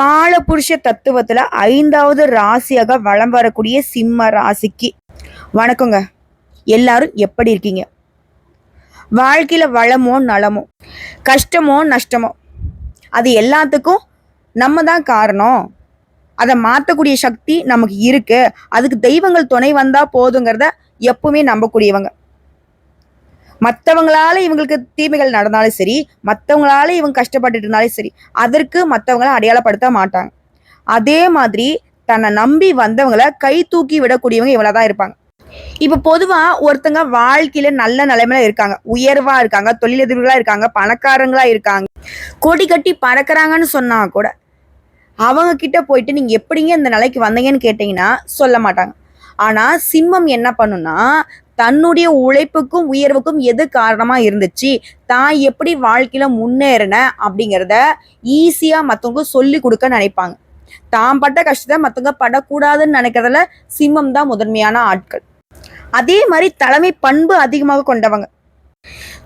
காலபுருஷ தத்துவத்துல ஐந்தாவது ராசியாக வளம் வரக்கூடிய சிம்ம ராசிக்கு. வணக்கங்க. எல்லாரும் எப்படி இருக்கீங்க? வாழ்க்கையில வளமோ நலமோ? கஷ்டமோ நஷ்டமோ? அது எல்லாத்துக்கும் நம்ம தான் காரணம். அதை மாற்றக்கூடிய சக்தி நமக்கு இருக்கு. அதுக்கு தெய்வங்கள் துணை வந்தா போதுங்கிறத எப்பவுமே நம்பக்கூடியவங்க. மற்றவங்களால இவங்களுக்கு தீமைகள் நடந்தாலும் சரி மற்றவங்களால இவங்க கஷ்டப்பட்டுட்டு இருந்தாலும் சரி அதற்கு மற்றவங்கள அடையாளப்படுத்த மாட்டாங்க. அதே மாதிரி தன்னை நம்பி வந்தவங்கள கை தூக்கி விடக்கூடியவங்க இவங்கள தான் இருப்பாங்க. இப்போ பொதுவா ஒருத்தங்க வாழ்க்கையில நல்ல நிலைமையில இருக்காங்க. உயர்வா இருக்காங்க தொழிலதிபர்களா இருக்காங்க பணக்காரங்களா இருக்காங்க. கொடி கட்டி பறக்கிறாங்கன்னு சொன்னா கூட அவங்க கிட்ட போயிட்டு நீங்க எப்படிங்க இந்த நிலைக்கு வந்தீங்கன்னு கேட்டீங்கன்னா சொல்ல மாட்டாங்க. ஆனா சிம்மம் என்ன பண்ணுன்னா தன்னுடைய உழைப்புக்கும் உயர்வுக்கும் எது காரணமா இருந்துச்சு? தான் எப்படி வாழ்க்கையில முன்னேறின அப்படிங்கிறத ஈஸியா மற்றவங்க சொல்லி கொடுக்க நினைப்பாங்க. தான் பட்ட கஷ்டத்தை மற்றவங்க படக்கூடாதுன்னு நினைக்கிறதுல சிம்மம் தான் முதன்மையான ஆட்கள். அதே மாதிரி தலைமை பண்பு அதிகமாக கொண்டவங்க.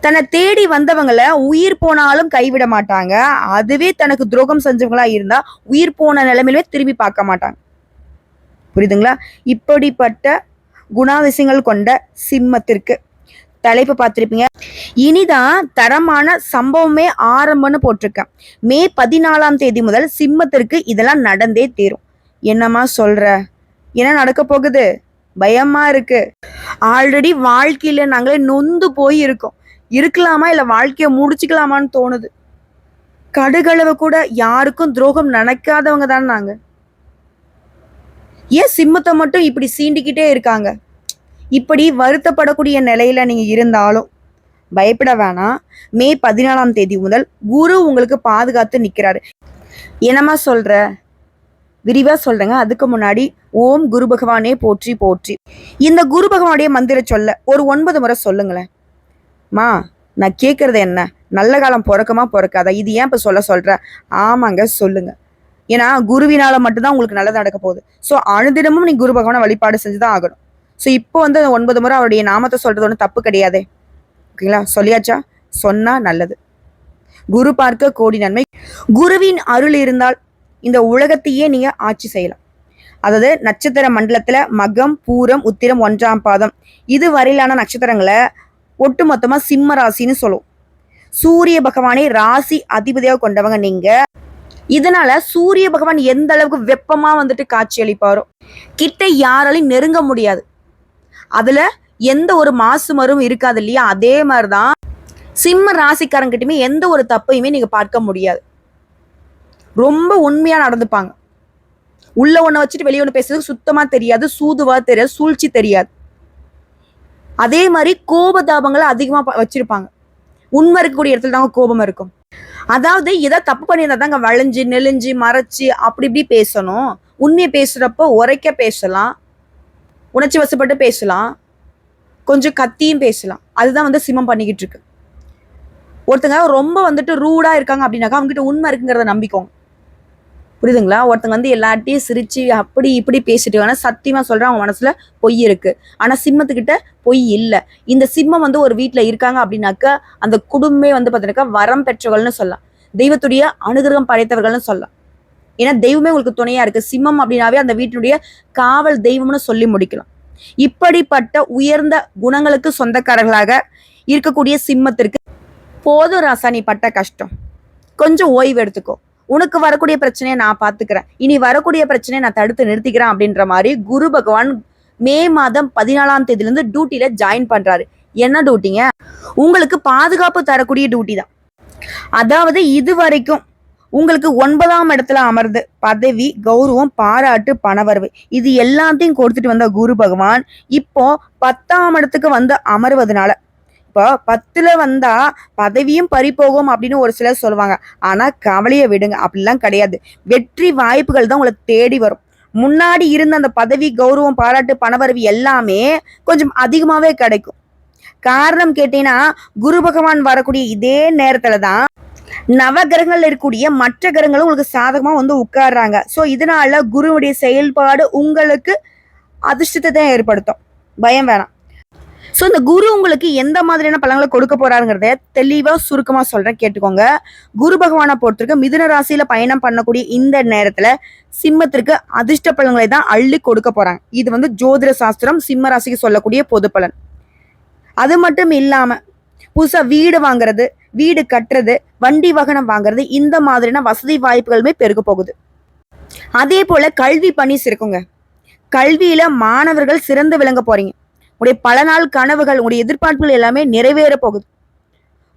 தன்னை தேடி வந்தவங்களை உயிர் போனாலும் கைவிட மாட்டாங்க. அதுவே தனக்கு துரோகம் செஞ்சவங்களா இருந்தா உயிர் போன நிலைமையிலே திரும்பி பார்க்க மாட்டாங்க. புரியுதுங்களா? இப்படிப்பட்ட குணாதிசயங்கள் கொண்ட சிம்மத்திற்கு தலைப்பு பார்த்திருப்பீங்க. இனிதான் தரமான சம்பவமே ஆரம்பம்னு போட்டிருக்கேன். மே பதினாலாம் தேதி முதல் சிம்மத்திற்கு இதெல்லாம் நடந்தே தீரும். என்னம்மா சொல்ற? என்ன நடக்க போகுது? பயமா இருக்கு. ஆல்ரெடி வாழ்க்கையில நாங்களே நொந்து போய் இருக்கோம் இருக்கலாமா இல்ல வாழ்க்கைய முடிச்சுக்கலாமான்னு தோணுது. கடுகளவு கூட யாருக்கும் துரோகம் நினைக்காதவங்க தான் நாங்க. ஏன் சிம்மத்தை மட்டும் இப்படி சீண்டிக்கிட்டே இருக்காங்க? இப்படி வருத்தப்படக்கூடிய நிலையில நீங்க இருந்தாலும் பயப்பட வேணாம். மே பதினாலாம் தேதி முதல் குரு உங்களுக்கு பாதுகாத்து நிக்கிறாரு. என்னம்மா சொல்ற? விரிவா சொல்றேங்க. அதுக்கு முன்னாடி ஓம் குரு பகவானே போற்றி போற்றி. இந்த குரு பகவானுடைய மந்திர சொல்ல ஒரு ஒன்பது முறை சொல்லுங்களேன். மா நான் கேட்கறது என்ன? நல்ல காலம் பிறக்கமா பிறக்காதா? இது ஏன் இப்ப சொல்ல சொல்ற? ஆமாங்க சொல்லுங்க. ஏன்னா குருவினால மட்டும்தான் உங்களுக்கு நல்லது நடக்க போகுது. ஸோ அனுதினமும் நீ குரு பகவானை வழிபாடு செஞ்சுதான் ஆகணும். ஸோ இப்போ வந்து அந்த ஒன்பது முறை அவருடைய நாமத்தை சொல்றது ஒன்றும் தப்பு கிடையாதே. ஓகேங்களா? சொல்லியாச்சா? சொன்னா நல்லது. குரு பார்க்க கோடி நன்மை. குருவின் அருள் இருந்தால் இந்த உலகத்தையே நீங்க ஆட்சி செய்யலாம். அதாவது நட்சத்திர மண்டலத்துல மகம் பூரம் உத்திரம் ஒன்றாம் பாதம் இது வரையிலான நட்சத்திரங்களை ஒட்டுமொத்தமா சிம்ம ராசின்னு சொல்லுவோம். சூரிய பகவானை ராசி அதிபதியாக கொண்டவங்க நீங்க இதனால சூரிய பகவான் எந்த அளவுக்கு வெப்பமா வந்துட்டு காட்சி அளிப்பாரோ கிட்ட யாராலையும் நெருங்க முடியாது. அதுல எந்த ஒரு மாசு மரும் இருக்காது இல்லையா? அதே மாதிரிதான் சிம்ம ராசிக்காரங்கிட்டயுமே எந்த ஒரு தப்பையுமே நீங்க பார்க்க முடியாது. ரொம்ப உண்மையா நடந்துப்பாங்க. உள்ள ஒண்ணு வச்சுட்டு வெளியே ஒண்ணு பேசுறது சுத்தமா தெரியாது சூதுவா தெரியாது சூழ்ச்சி தெரியாது. அதே மாதிரி கோபதாபங்களை அதிகமா ப- வச்சிருப்பாங்க. உண்மை இருக்கக்கூடிய இடத்துல தாங்க கோபம் இருக்கும். அதாவது ஏதோ தப்பு பண்ணியிருந்தா தாங்க வளைஞ்சு நெளிஞ்சு மறைச்சு அப்படி இப்படி பேசணும். உண்மையை பேசுறப்போ உரைக்க பேசலாம். உணர்ச்சி வசப்பட்டு பேசலாம். கொஞ்சம் கத்தியும் பேசலாம். அதுதான் வந்து சிமம் பண்ணிக்கிட்டு இருக்கு. ஒருத்தங்க ரொம்ப வந்துட்டு ரூடா இருக்காங்க அப்படின்னாக்கா அவங்ககிட்ட உண்மை இருக்குங்கிறத நம்பிக்கோங்க. புரியுதுங்களா? ஒருத்தங்க வந்து எல்லார்ட்டையும் சிரிச்சு அப்படி இப்படி பேசிட்டு ஆனா சத்தியமா சொல்கிறேன் அவங்க மனசுல பொய் இருக்கு. ஆனா சிம்மத்துக்கிட்ட பொய் இல்லை. இந்த சிம்மம் வந்து ஒரு வீட்டில் இருக்காங்க அப்படின்னாக்கா அந்த குடும்பமே வந்து பார்த்தீங்கன்னாக்கா வரம் பெற்றவர்கள்னு சொல்லலாம். தெய்வத்துடைய அனுகிரகம் படைத்தவர்கள்னு சொல்லலாம். ஏன்னா தெய்வமே உங்களுக்கு துணையா இருக்கு. சிம்மம் அப்படின்னாவே அந்த வீட்டினுடைய காவல் தெய்வம்னு சொல்லி முடிக்கலாம். இப்படிப்பட்ட உயர்ந்த குணங்களுக்கு சொந்தக்காரர்களாக இருக்கக்கூடிய சிம்மத்திற்கு போதும் ராசா நீ பட்ட கஷ்டம். கொஞ்சம் ஓய்வு எடுத்துக்கோ. உனக்கு வரக்கூடிய பிரச்சனையை நான் பார்த்துக்கிறேன். இனி வரக்கூடிய பிரச்சனையை நான் தடுத்து நிறுத்திக்கிறேன் அப்படின்ற மாதிரி குரு பகவான் மே மாதம் பதினாலாம் தேதியிலேருந்து இருந்து ஜாயின் பண்றாரு. என்ன டியூட்டிங்க உங்களுக்கு பாதுகாப்பு தரக்கூடிய டியூட்டி தான். அதாவது இது வரைக்கும் உங்களுக்கு ஒன்பதாம் இடத்துல அமர்ந்து பதவி கௌரவம் பாராட்டு பணவரவு இது எல்லாத்தையும் கொடுத்துட்டு வந்த குரு பகவான் இப்போ பத்தாம் இடத்துக்கு வந்து அமர்வதனால இப்போ பத்தில் வந்தால் பதவியும் பறிபோகும் அப்படின்னு ஒரு சிலர் சொல்லுவாங்க. ஆனால் கவலையை விடுங்க அப்படிலாம் கிடையாது. வெற்றி வாய்ப்புகள் தான் உங்களை தேடி வரும். முன்னாடி இருந்த அந்த பதவி கௌரவம் பாராட்டு பணவரவு எல்லாமே கொஞ்சம் அதிகமாகவே கிடைக்கும். காரணம் கேட்டீங்கன்னா குரு பகவான் வரக்கூடிய இதே நேரத்துல தான் நவகிரகங்கள்ல இருக்கக்கூடிய மற்ற கிரகங்களும் உங்களுக்கு சாதகமா வந்து உட்கார்றாங்க. ஸோ இதனால குருவுடைய செயல்பாடு உங்களுக்கு அதிர்ஷ்டத்தை தான் ஏற்படுத்தும். பயம் வேணாம். ஸோ இந்த குரு உங்களுக்கு எந்த மாதிரியான பலன்களை கொடுக்க போறாருங்கிறத தெளிவாக சுருக்கமாக சொல்கிறேன் கேட்டுக்கோங்க. குரு பகவானை பொறுத்திருக்க மிதுன ராசியில் பயணம் பண்ணக்கூடிய இந்த நேரத்தில் சிம்மத்திற்கு அதிர்ஷ்ட பலன்களை தான் அள்ளி கொடுக்க போகிறாங்க இது வந்து ஜோதிட சாஸ்திரம் சிம்ம ராசிக்கு சொல்லக்கூடிய பொது பலன். அது மட்டும் இல்லாமல் புதுசாக வீடு வாங்குறது வீடு கட்டுறது வண்டி வாகனம் வாங்குறது இந்த மாதிரியான வசதி வாய்ப்புகளுமே பெருக போகுது. அதே போல் கல்வி பணி இருக்குங்க கல்வியில் மாணவர்கள் சிறந்து விளங்க போகிறீங்க உடைய பல நாள் கனவுகள் உடைய எதிர்பார்ப்புகள் எல்லாமே நிறைவேற போகுது.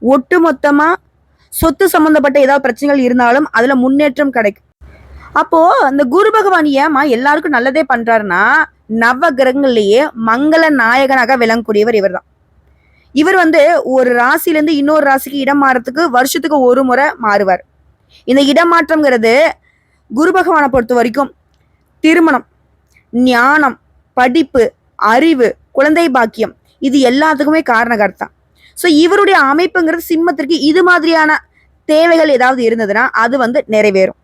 ஒட்டு மொத்தமா சொத்து சம்பந்தப்பட்ட ஏதாவது பிரச்சனைகள் இருந்தாலும் அதுல முன்னேற்றம் கிடைக்கும். அப்போ அந்த குரு பகவான் ஏமா எல்லாருக்கும் நல்லதே பண்றாருன்னா நவ கிரகங்கள்லயே மங்கள நாயகனாக விளங்கக்கூடியவர் இவர்தான். இவர் வந்து ஒரு ராசியிலேருந்து இன்னொரு ராசிக்கு இடம் மாறத்துக்கு வருஷத்துக்கு ஒரு முறை மாறுவார். இந்த இடமாற்றம்ங்கிறது குரு பகவானை பொறுத்த வரைக்கும் திருமணம் ஞானம் படிப்பு அறிவு குழந்தை பாக்கியம். இது எல்லாத்துக்குமே காரணகர்த்தா. ஸோ இவருடைய அமைப்புங்கிறது சிம்மத்திற்கு இது மாதிரியான தேவைகள் ஏதாவது இருந்ததுன்னா அது வந்து நிறைவேறும்.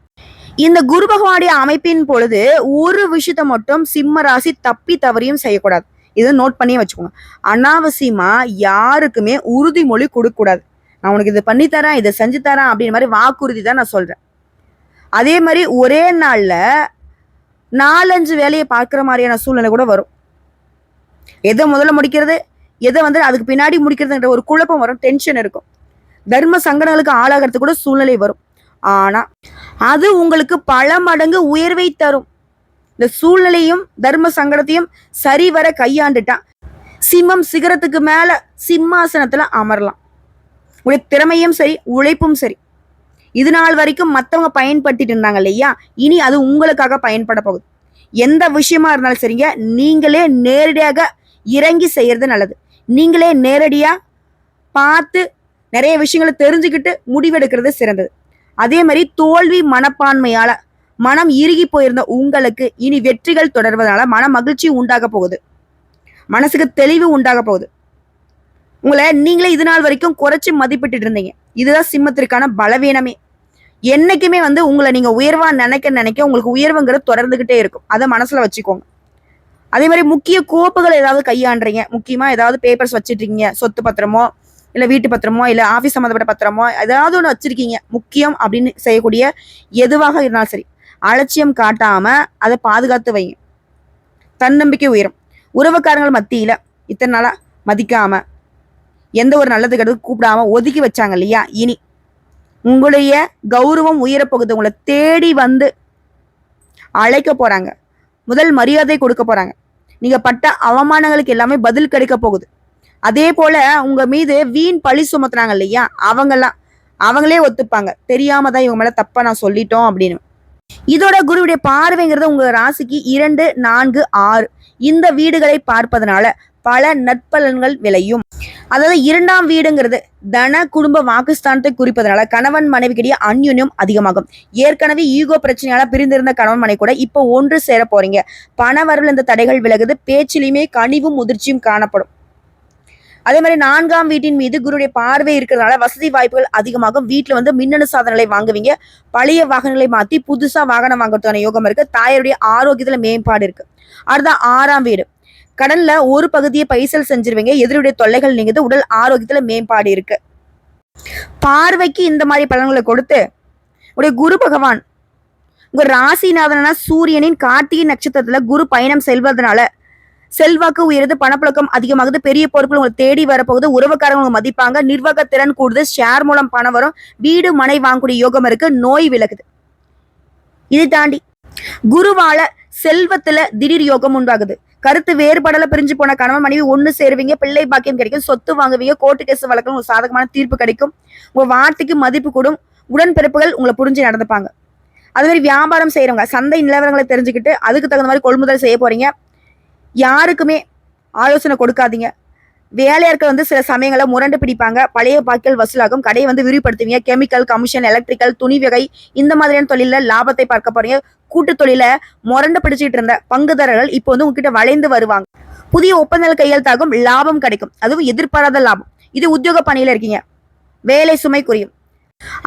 இந்த குரு பகவானுடைய அமைப்பின் பொழுது ஒரு விஷயத்தை மட்டும் சிம்ம ராசி தப்பி தவறியும் செய்யக்கூடாது. இதை நோட் பண்ணியே வச்சுக்கோங்க அனாவசியமா யாருக்குமே உறுதிமொழி கொடுக்கக்கூடாது. நான் உனக்கு இது பண்ணி தரேன் இதை செஞ்சு தரேன் அப்படின்ற மாதிரி வாக்குறுதி தான் நான் சொல்றேன். அதே மாதிரி ஒரே நாள்ல நாலஞ்சு வேலையை பார்க்குற மாதிரியான சூழ்நிலை கூட வரும். எதை முதல்ல முடிக்கிறது? எதை வந்து அதுக்கு பின்னாடி முடிக்கிறதுங்கிற ஒரு குழப்பம் வரும் டென்ஷன் இருக்கும். தர்ம சங்கடங்களுக்கு ஆளாகிறது கூட சூழ்நிலை வரும். ஆனா அது உங்களுக்கு பல மடங்கு உயர்வை தரும். இந்த சூழ்நிலையும் தர்ம சங்கடத்தையும் சரிவர கையாண்டுட்டா சிம்மம் சிகரத்துக்கு மேல சிம்மாசனத்துல அமரலாம். உடைய திறமையும் சரி உழைப்பும் சரி. இது நாள் வரைக்கும் மற்றவங்க பயன்படுத்திட்டு இருந்தாங்க இல்லையா? இனி அது உங்களுக்காக பயன்பட போகுது. எந்த விஷயமா இருந்தாலும் சரிங்க. நீங்களே நேரடியாக இறங்கி செய்யறது நல்லது. நீங்களே நேரடியாக பார்த்து நிறைய விஷயங்களை தெரிஞ்சுக்கிட்டு முடிவெடுக்கிறது சிறந்தது. அதே மாதிரி தோல்வி மனப்பான்மையால மனம் இறுகி போயிருந்த உங்களுக்கு இனி வெற்றிகள் தொடர்வதனால மன மகிழ்ச்சி உண்டாக போகுது. மனசுக்கு தெளிவு உண்டாக போகுது. உங்களை நீங்களே இது நாள் வரைக்கும் குறைச்சி மதிப்பிட்டு இருந்தீங்க. இதுதான் சிம்மத்திற்கான பலவீனமே. என்னைக்குமே வந்து உங்களை நீங்க உயர்வா நினைக்க நினைக்க உங்களுக்கு உயர்வுங்கிறது தொடர்ந்துகிட்டே இருக்கும். அதை மனசுல வச்சுக்கோங்க. அதே மாதிரி முக்கிய கோப்புகள் ஏதாவது கையாண்டுறீங்க. முக்கியமா ஏதாவது பேப்பர்ஸ் வச்சிருக்கீங்க சொத்து பத்திரமோ இல்லை வீட்டு பத்திரமோ இல்லை ஆஃபீஸ் சம்மந்தப்பட்ட பத்திரமோ ஏதாவது ஒன்று வச்சிருக்கீங்க. முக்கியம் அப்படின்னு செய்யக்கூடிய எதுவாக இருந்தாலும் சரி அலட்சியம் காட்டாம அதை பாதுகாத்து வைங்க. தன்னம்பிக்கை உயரும். உறவுக்காரங்கள் மத்தியில இத்தனை நாளா மதிக்காம எந்த ஒரு நல்லது கெடுத்து கூப்பிடாம ஒதுக்கி வச்சாங்க இல்லையா? இனி உங்களுடைய கௌரவம் உயரப்போகுது உங்களை தேடி வந்து அழைக்க போறாங்க. முதல் மரியாதை கொடுக்க போறாங்க. நீங்க பட்ட அவமானங்களுக்கு எல்லாமே பதில் கிடைக்க போகுது. அதே போல உங்க மீது வீண் பழி சுமத்துறாங்க இல்லையா? அவங்கெல்லாம் அவங்களே ஒத்துப்பாங்க. தெரியாம தான் இவங்க மேல தப்பா நான் சொல்லிட்டோம் அப்படின்னு. இதோட குருவுடைய பார்வைங்கிறது உங்க ராசிக்கு இரண்டு நான்கு ஆறு. இந்த வீடுகளை பார்ப்பதனால பல நற்பலன்கள் விளையும். அதாவது இரண்டாம் வீடுங்கிறது தன குடும்ப வாக்குஸ்தானத்தை குறிப்பதனால கணவன் மனைவிக்கிடையே அந்யுன்யம் அதிகமாகும். ஏற்கனவே ஈகோ பிரச்சனையால பிரிந்திருந்த கணவன் மனைவி கூட இப்போ ஒன்று சேர போறீங்க. பண வரவில் இந்த தடைகள் விலகுது பேச்சிலையுமே கனிவும் முதிர்ச்சியும் காணப்படும். அதே மாதிரி நான்காம் வீட்டின் மீது குருடைய பார்வை இருக்கிறதுனால வசதி வாய்ப்புகள் அதிகமாகும். வீட்டில் வந்து மின்னணு சாதனங்களை வாங்குவீங்க. பழைய வாகனங்களை மாற்றி புதுசாக வாகனம் வாங்குறதுக்கான யோகம் இருக்கு. தாயருடைய ஆரோக்கியத்தில் மேம்பாடு இருக்கு. அடுத்த ஆறாம் வீடு. கடல்ல ஒரு பகுதியை பைசல் செஞ்சிருவீங்க. எதிரியுடைய தொல்லைகள் நீங்குது. உடல் ஆரோக்கியத்துல மேம்பாடு இருக்கு. பார்வைக்கு இந்த மாதிரி பலன்களை கொடுத்து உடைய குரு பகவான் உங்க ராசிநாதனா சூரியனின் கார்த்திகை நட்சத்திரத்துல குரு பயணம் செல்வதனால செல்வாக்கு உயருது பணப்புழக்கம் அதிகமாகுது பெரிய பொருட்கள் உங்களை தேடி வரப்போகுது உறவுக்காரங்க மதிப்பாங்க நிர்வாக திறன் கூடுது ஷேர் மூலம் பணம் வரும் வீடு மனை வாங்கக்கூடிய யோகம் இருக்கு நோய் விலகுது. இது தாண்டி குருவால செல்வத்துல திடீர் யோகம் உண்டாகுது. கருத்து வேறுபாடல பிரிஞ்சு போன கணவன் மனைவி ஒண்ணு சேருவீங்க பிள்ளை பாக்கியம் கிடைக்கும் சொத்து வாங்குவீங்க கோர்ட்டு கேஸ் வழக்கம் ஒரு சாதகமான தீர்ப்பு கிடைக்கும். உங்க வார்த்தைக்கு மதிப்பு கூடும் உடன்பிறப்புகள் உங்களை புரிஞ்சு நடந்துப்பாங்க. அது மாதிரி வியாபாரம் செய்யறவங்க சந்தை நிலவரங்களை தெரிஞ்சுக்கிட்டு அதுக்கு தகுந்த மாதிரி கொள்முதல் செய்ய போறீங்க. யாருக்குமே ஆலோசனை கொடுக்காதீங்க. வேலையாட்கள் வந்து சில சமயங்களில் முரண்டு பிடிப்பாங்க. பழைய பாக்கியல் வசூலாகும். கடையை வந்து விரிவுபடுத்துவீங்க. கெமிக்கல் கமிஷன் எலக்ட்ரிக்கல் துணி வகை இந்த மாதிரியான தொழிலில் லாபத்தை பார்க்க போறீங்க. கூட்டு தொழில முரண்டு பிடிச்சிட்டு இருந்த பங்குதாரர்கள் இப்போ வந்து உங்ககிட்ட வளைந்து வருவாங்க. புதிய ஒப்பந்தங்கள் கையெழுத்தாகும். லாபம் கிடைக்கும். அதுவும் எதிர்பாராத லாபம். இது உத்தியோக பணியில இருக்கீங்க. வேலை சுமை குறையும்.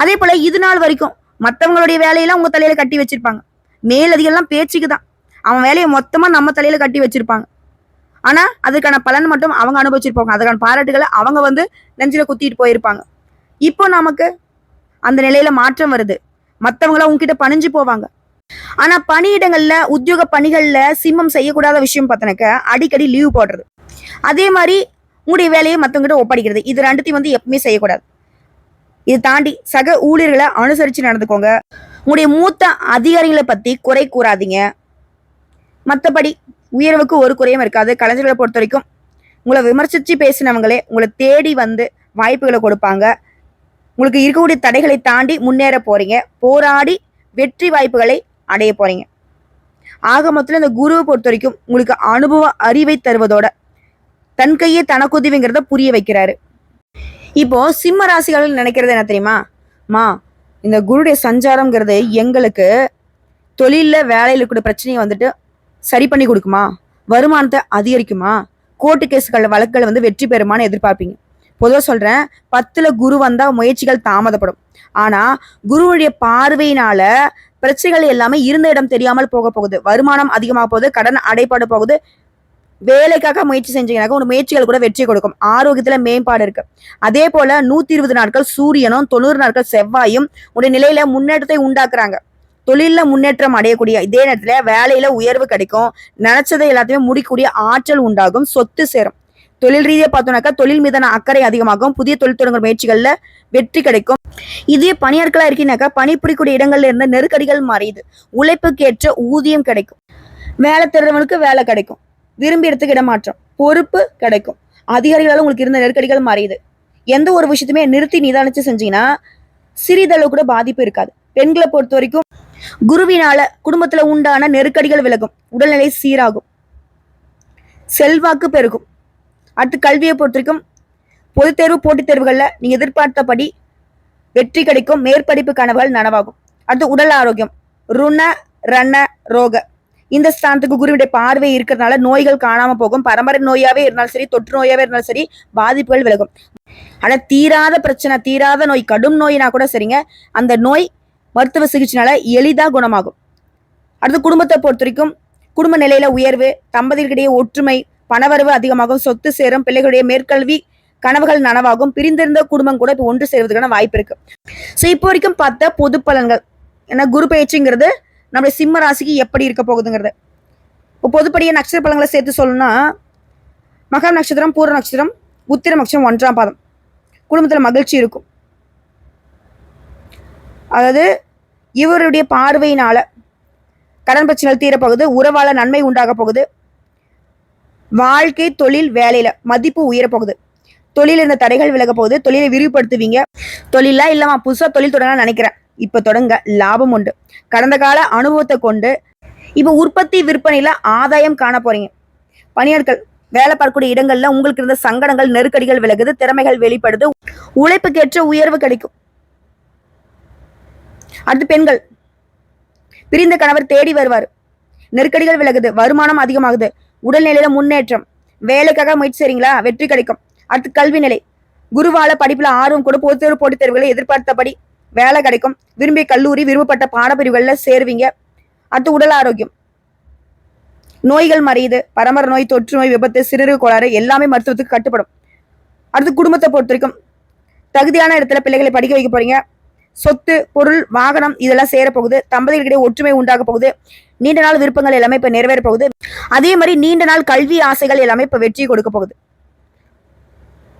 அதே போல இது நாள் வரைக்கும் மற்றவங்களுடைய வேலையெல்லாம் உங்க தலையில கட்டி வச்சிருப்பாங்க. மேலதிகெல்லாம் பேச்சுக்கு தான் அவன் வேலையை மொத்தமா நம்ம தலையில கட்டி வச்சிருப்பாங்க. ஆனா அதுக்கான பலன் மட்டும் அவங்க அனுபவிச்சிருப்பாங்க. அதுக்கான பாராட்டுகளை அவங்க வந்து நெஞ்சில குத்திட்டு போயிருப்பாங்க. இப்போ நமக்கு அந்த நிலையில மாற்றம் வருது. மற்றவங்களாம் உங்ககிட்ட பணிஞ்சு போவாங்க. ஆனா பணியிடங்கள்ல உத்தியோக பணிகள்ல சிம்மம் செய்யக்கூடாத விஷயம் பார்த்தனாக்க அடிக்கடி லீவ் போடுறது. அதே மாதிரி உங்களுடைய வேலையை மத்தவங்ககிட்ட ஒப்படைக்கிறது. இது ரெண்டுத்தையும் வந்து எப்பவுமே செய்யக்கூடாது. இது தாண்டி சக ஊழியர்களை அனுசரிச்சு நடந்துக்கோங்க. உங்களுடைய மூத்த அதிகாரிகளை பத்தி குறை கூறாதீங்க. மற்றபடி உயர்வுக்கு ஒரு குறையும் இருக்காது. கலைஞர்களை பொறுத்த வரைக்கும் உங்களை விமர்சித்து பேசினவங்களே உங்களை தேடி வந்து வாய்ப்புகளை கொடுப்பாங்க. உங்களுக்கு இருக்கக்கூடிய தடைகளை தாண்டி முன்னேற போறீங்க. போராடி வெற்றி வாய்ப்புகளை அடைய போறீங்க. ஆக மொத்தத்தில் இந்த குருவை பொறுத்த வரைக்கும் உங்களுக்கு அனுபவ அறிவை தருவதோட தன் கையே தனக்குதவிங்கிறத புரிய வைக்கிறாரு. இப்போ சிம்ம ராசிகள் நினைக்கிறது என்ன தெரியுமா? மா இந்த குருடைய சஞ்சாரம்ங்கிறது எங்களுக்கு தொழிலில் வேலையில் இருக்கிற பிரச்சனையை வந்துட்டு சரி பண்ணி கொடுக்குமா? வருமானத்தை அதிகரிக்குமா? கோர்ட்டு கேஸுகள் வழக்குகள் வந்து வெற்றி பெறுமான்னு எதிர்பார்ப்பீங்க. பொதுவாக சொல்கிறேன் பத்தில் குரு வந்தால் முயற்சிகள் தாமதப்படும். ஆனால் குருவுடைய பார்வையினால பிரச்சனைகள் எல்லாமே இருந்த இடம் தெரியாமல் போக போகுது. வருமானம் அதிகமாக போகுது கடன் அடைப்பாடு போகுது. வேலைக்காக முயற்சி செஞ்சீங்கன்னாக்க ஒரு முயற்சிகள் கூட வெற்றி கொடுக்கும். ஆரோக்கியத்தில் மேம்பாடு இருக்கு. அதே போல நூத்தி இருபது நாட்கள் சூரியனும் தொண்ணூறு நாட்கள் செவ்வாயும் உடைய நிலையில முன்னேற்றத்தை உண்டாக்குறாங்க. தொழில முன்னேற்றம் அடையக்கூடிய இதே நேரத்துல வேலையில உயர்வு கிடைக்கும். நினைச்சதை எல்லாத்தையுமே முடிக்கக்கூடிய ஆற்றல் உண்டாகும். சொத்து சேரும். தொழில் ரீதியா பார்த்தோம்னாக்கா தொழில் மீதான அக்கறை அதிகமாகும். புதிய தொழில் தொடங்குற முயற்சிகள்ல வெற்றி கிடைக்கும். இதே பணியாட்களா இருக்கீங்கன்னாக்கா பணிபுரியக்கூடிய இடங்கள்ல இருந்த நெருக்கடிகள் மாறியுது உழைப்புக்கேற்ற ஊதியம் கிடைக்கும். வேலை தேடுறவங்களுக்கு வேலை கிடைக்கும். விரும்பி இடத்துக்கு இடமாற்றம் பொறுப்பு கிடைக்கும். அதிகாரிகளால் உங்களுக்கு இருந்த நெருக்கடிகள் மறையுது எந்த ஒரு விஷயத்தையுமே நிறுத்தி நிதானிச்சு செஞ்சீங்கன்னா சிறிதளவு கூட பாதிப்பு இருக்காது. பெண்களை பொறுத்த வரைக்கும் குருவினால குடும்பத்துல உண்டான நெருக்கடிகள் விலகும். உடல்நிலை சீராகும். செல்வாக்கு பெருகும். அடுத்து கல்வியை பொறுத்த வரைக்கும் பொதுத் தேர்வு போட்டித் தேர்வுகளில் நீ எதிர்பார்த்தபடி வெற்றி கிடைக்கும். மேற்படிப்பு கனவுகள் நனவாகும். அடுத்து உடல் ஆரோக்கியம். ருண ரண ரோக. இந்த ஸ்தானத்துக்கு குருவிடைய பார்வை இருக்கிறதுனால நோய்கள் காணாம போகும். பரம்பரை நோயாவே இருந்தாலும் சரி தொற்று நோயாவே இருந்தாலும் சரி பாதிப்புகள் விலகும். ஆனா தீராத பிரச்சனை தீராத நோய் கடும் நோயினா கூட சரிங்க. அந்த நோய் மருத்துவ சிகிச்சைனால எளிதா குணமாகும். அடுத்து குடும்பத்தை பொறுத்த வரைக்கும் குடும்ப நிலையில உயர்வு தம்பதியர்களிடையே ஒற்றுமை பணவரவு அதிகமாகும் சொத்து சேரும் பிள்ளைகளுடைய மேற்கல்வி கனவுகள் நனவாகும் பிரிந்திருந்த குடும்பம் கூட இப்போ ஒன்று சேர்வதுக்கான வாய்ப்பு இருக்கு. ஸோ இப்போ வரைக்கும் பார்த்த பொது பலன்கள். ஏன்னா குரு பயிற்சிங்கிறது நம்முடைய சிம்ம ராசிக்கு எப்படி இருக்க போகுதுங்கிறது. இப்போ பொதுப்படியே நட்சத்திர பலன்களை சேர்த்து சொல்லணும்னா மகா நட்சத்திரம் பூர நட்சத்திரம் உத்திர நட்சத்திரம் ஒன்றாம் பாதம். குடும்பத்தில் மகிழ்ச்சி இருக்கும். அதாவது இவருடைய பார்வையினால கடன் பிரச்சனைகள் தீரப்போகுது உறவால நன்மை உண்டாக போகுது. வாழ்க்கை தொழில் வேலையில மதிப்பு உயரப்போகுது தொழில் இருந்த தடைகள் விலக போகுது. தொழிலை விரிவுபடுத்துவீங்க. தொழிலா இல்லமா புதுசா தொழில் தொடங்க நினைக்கிறேன். இப்ப தொடங்க லாபம் உண்டு. கடந்த கால அனுபவத்தை கொண்டு இப்ப உற்பத்தி விற்பனையில ஆதாயம் காண போறீங்க. பணியாட்கள் வேலை பார்க்கக்கூடிய இடங்கள்ல உங்களுக்கு இருந்த சங்கடங்கள் நெருக்கடிகள் விலகுது திறமைகள் வெளிப்படுது. உழைப்புக்கேற்ற உயர்வு கிடைக்கும். அடுத்து பெண்கள். பிரிந்த கணவர் தேடி வருவார். நெருக்கடிகள் விலகுது. வருமானம் அதிகமாகுது. உடல்நிலையில முன்னேற்றம். வேலைக்காக முயற்சி செய்றீங்களா? வெற்றி கிடைக்கும். அடுத்து கல்வி நிலை. குருவால படிப்புல ஆர்வம் கூட பொதுத் தேர்வு போட்டித் தேர்வுகளை எதிர்பார்த்தபடி வேலை கிடைக்கும். விரும்பிய கல்லூரி விரும்பப்பட்ட பாடப்பிரிவுகளில் சேருவீங்க. அடுத்து உடல் ஆரோக்கியம். நோய்கள் மறையுது. பரமர நோய் தொற்று நோய் விபத்து சிறுநீரக கோளாறு எல்லாமே மருத்துவத்துக்கு கட்டுப்படும். அடுத்து குடும்பத்தை பொறுத்த வரைக்கும் தகுதியான இடத்துல பிள்ளைகளை படிக்க வைக்க போறீங்க. சொத்து பொருள் வாகனம் இதெல்லாம் சேரப்போகுது. தம்பதிகளிடையே ஒற்றுமை உண்டாக போகுது. நீண்ட நாள் விருப்பங்கள் எல்லாமே இப்ப நிறைவேற போகுது. அதே மாதிரி நீண்ட நாள் கல்வி ஆசைகள் எல்லாமே இப்ப வெற்றி கொடுக்க போகுது.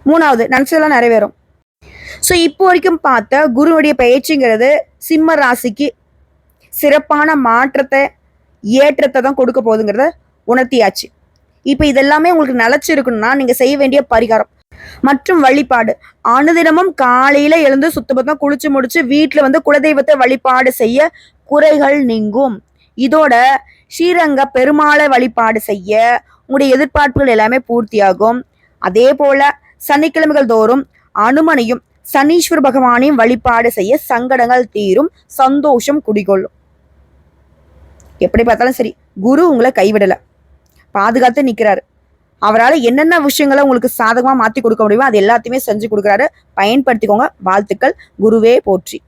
மூணாவது நினைச்சதெல்லாம் நிறைவேறும். ஸோ இப்போ வரைக்கும் பார்த்த குருவுடைய பயிற்சிங்கிறது சிம்ம ராசிக்கு சிறப்பான மாற்றத்தை ஏற்றத்தை தான் கொடுக்க போகுதுங்கிறத உணர்த்தியாச்சு. இப்போ இதெல்லாமே உங்களுக்கு நிலச்சிருக்கணும்னா நீங்கள் செய்ய வேண்டிய பரிகாரம். மற்றும் வழிபாடு. அனுதினமும் காலையில எழுந்து சுத்தபத்தம் குளிச்சு முடிச்சு வீட்டுல வந்து குலதெய்வத்தை வழிபாடு செய்ய குறைகள் நீங்கும். இதோட ஸ்ரீரங்க பெருமாளை வழிபாடு செய்ய உங்களுடைய எதிர்பார்ப்புகள் எல்லாமே பூர்த்தியாகும். அதே போல சனிக்கிழமைகள் தோறும் அனுமனையும் சனீஸ்வர பகவானையும் வழிபாடு செய்ய சங்கடங்கள் தீரும் சந்தோஷம் குடிகொள்ளும். எப்படி பார்த்தாலும் சரி குரு உங்களை கைவிடல. பாதுகாத்து நிக்கிறாரு. அவரால் என்னென்ன விஷயங்களை உங்களுக்கு சாதகமாக மாற்றி கொடுக்க முடியுமோ அது எல்லாத்தையுமே செஞ்சு கொடுக்குறாரு. பயன்படுத்திக்கோங்க. வாழ்த்துக்கள். குருவே போற்றி.